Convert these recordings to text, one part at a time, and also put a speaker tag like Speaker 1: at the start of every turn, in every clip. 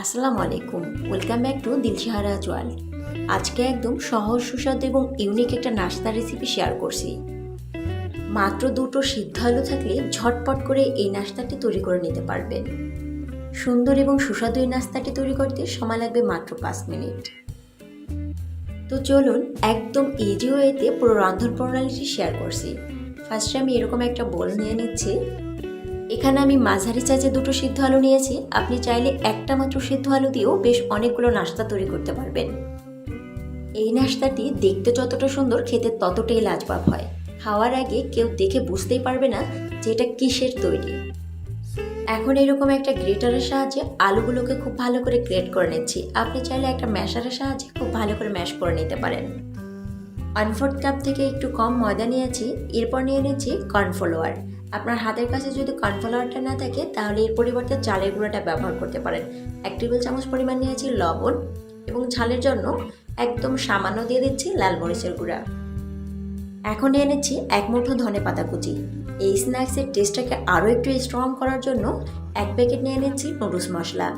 Speaker 1: আসসালামু আলাইকুম welcome back to Dilshahara world আজকে একদম সহজ, সুস্বাদু এবং ইউনিক একটা নাস্তা রেসিপি শেয়ার করছি। মাত্র দুটো সিদ্ধ আলু থাকলে ঝটপট করে এই নাস্তাটি তৈরি করে নিতে পারবেন সুন্দর এবং সুস্বাদু এই নাস্তাটি তৈরি করতে সময় লাগবে মাত্র পাঁচ মিনিট। তো চলুন একদম ইজি ওয়েতে পুরো রন্ধন প্রণালীটি শেয়ার করছি। ফার্স্টে আমি এরকম একটা বোল নিয়ে নিচ্ছি। এখানে আমি মাঝারি চাইজে দুটো সিদ্ধ আলু নিয়েছি। আপনি চাইলে একটা মাত্র সিদ্ধ আলু দিয়েও বেশ অনেকগুলো নাস্তা তৈরি করতে পারবেন। এই নাস্তাটি দেখতে যতটা সুন্দর, খেতে ততটাই লাজবাব হয়। খাওয়ার আগে কেউ দেখে বুঝতেই পারবে না যে এটা কিসের তৈরি। এখন এরকম একটা গ্রেটারের সাহায্যে আলুগুলোকে খুব ভালো করে গ্রেট করে নিচ্ছি। আপনি চাইলে একটা ম্যাশারের সাহায্যে খুব ভালো করে ম্যাশ করে নিতে পারেন। ওয়ান ফোর্থ কাপ থেকে একটু কম ময়দা নিয়েছি। এরপর নিয়ে নিচ্ছি কর্নফ্লাওয়ার আপনার হাতের কাছে যদি কর্নফ্লাওয়ারটা না থাকে, তাহলে এর পরিবর্তে চালের গুঁড়োটা ব্যবহার করতে পারেন। এক টেবিল চামচ পরিমাণ নিয়েছি লবণ এবং ঝালের জন্য একদম সামান্য দিয়ে দিচ্ছি লাল মরিচের গুঁড়া। এখন নিয়ে নিচ্ছি এক মুঠো ধনে পাতা কুচি। এই স্ন্যাক্সের টেস্টটাকে আরও একটু স্ট্রং করার জন্য এক প্যাকেট নিয়ে নিচ্ছি নুডলস মশলা।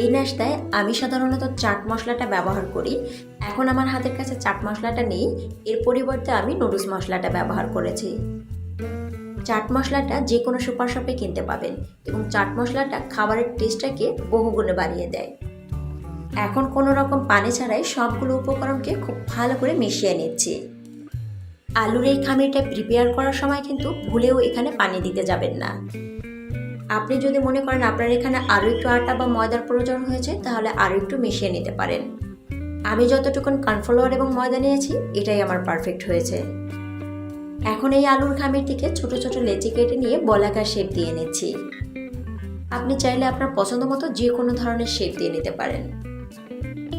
Speaker 1: এই নাস্তায় আমি সাধারণত চাট মশলাটা ব্যবহার করি। এখন আমার হাতের কাছে চাট মশলাটা নেই, এর পরিবর্তে আমি নুডলস মশলাটা ব্যবহার করেছি। চাট মশলাটা যে কোনো সুপার শপে কিনতে পাবেন এবং চাট মশলাটা খাবারের টেস্টটাকে বহুগুণে বাড়িয়ে দেয়। এখন কোনো রকম পানি ছাড়াই সবগুলো উপকরণকে খুব ভালো করে মিশিয়ে নিচ্ছি। আলুর এই খামিরটা প্রিপেয়ার করার সময় কিন্তু ভুলেও এখানে পানি দিতে যাবেন না। আপনি যদি মনে করেন আপনার এখানে আরও একটু আটা বা ময়দার প্রয়োজন হয়েছে, তাহলে আরও একটু মিশিয়ে নিতে পারেন। আমি যতটুকুন কর্নফ্লাওয়ার এবং ময়দা নিয়েছি, এটাই আমার পারফেক্ট হয়েছে। এখন এই আলুর খামির থেকে ছোট ছোট লেচি কেটে নিয়ে বলাকার শেপ দিয়ে নিচ্ছি। আপনি চাইলে আপনার পছন্দ মতো যে কোনো ধরনের শেপ দিয়ে নিতে পারেন।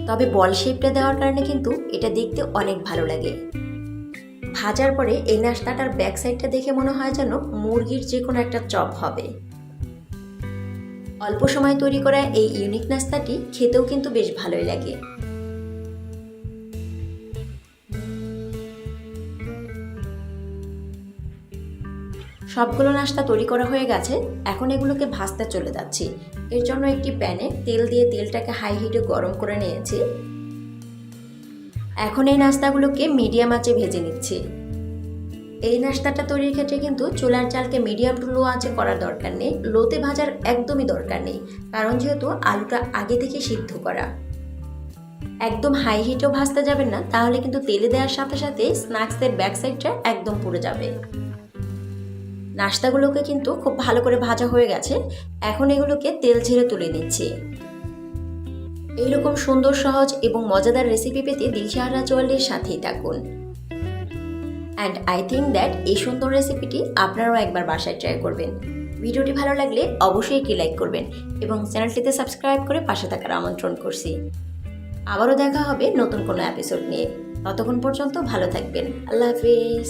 Speaker 1: তবে বল শেপটা দেওয়ার কারণে কিন্তু এটা দেখতে অনেক ভালো লাগে। ভাজার পরে এই নাস্তাটার ব্যাক সাইডটা দেখে মনে হয় যেন মুরগির যে কোনো একটা চপ হবে। অল্প সময় তৈরি করা এই ইউনিক নাস্তাটি খেতেও কিন্তু বেশ ভালোই লাগে। সবগুলো নাস্তা তৈরি করা হয়ে গেছে, এখন এগুলোকে ভাজতে চলে যাচ্ছি। এর জন্য একটি প্যানে তেল দিয়ে তেলটাকে হাই হিটে গরম করে নিয়েছি। এখন এই নাস্তাগুলোকে মিডিয়াম আঁচে ভেজে নিচ্ছি। এই নাস্তাটা তৈরির ক্ষেত্রে কিন্তু চুলার চালকে মিডিয়াম টু লো আঁচে করার দরকার নেই, লোতে ভাজার একদমই দরকার নেই, কারণ যেহেতু আলুটা আগে থেকে সিদ্ধ করা। একদম হাই হিটেও ভাজতে যাবেন না, তাহলে কিন্তু তেলে দেওয়ার সাথে সাথে স্ন্যাক্সের ব্যাক সাইডটা একদম পুড়ে যাবে। নাস্তাগুলোকে কিন্তু খুব ভালো করে ভাজা হয়ে গেছে। এখন এগুলোকে তেল ঝেড়ে তুলে নিচ্ছি। এইরকম সুন্দর, সহজ এবং মজাদার রেসিপি পেতে দিলশাহারা চোয়ালের সাথেই থাকুন। অ্যান্ড আই থিঙ্ক দ্যাট এই সুন্দর রেসিপিটি আপনারাও একবার বাসায় ট্রাই করবেন। ভিডিওটি ভালো লাগলে অবশ্যই একটি লাইক করবেন এবং চ্যানেলটিতে সাবস্ক্রাইব করে পাশে থাকার আমন্ত্রণ করছি। আবারও দেখা হবে নতুন কোনো এপিসোড নিয়ে। ততক্ষণ পর্যন্ত ভালো থাকবেন। আল্লাহ হাফিজ।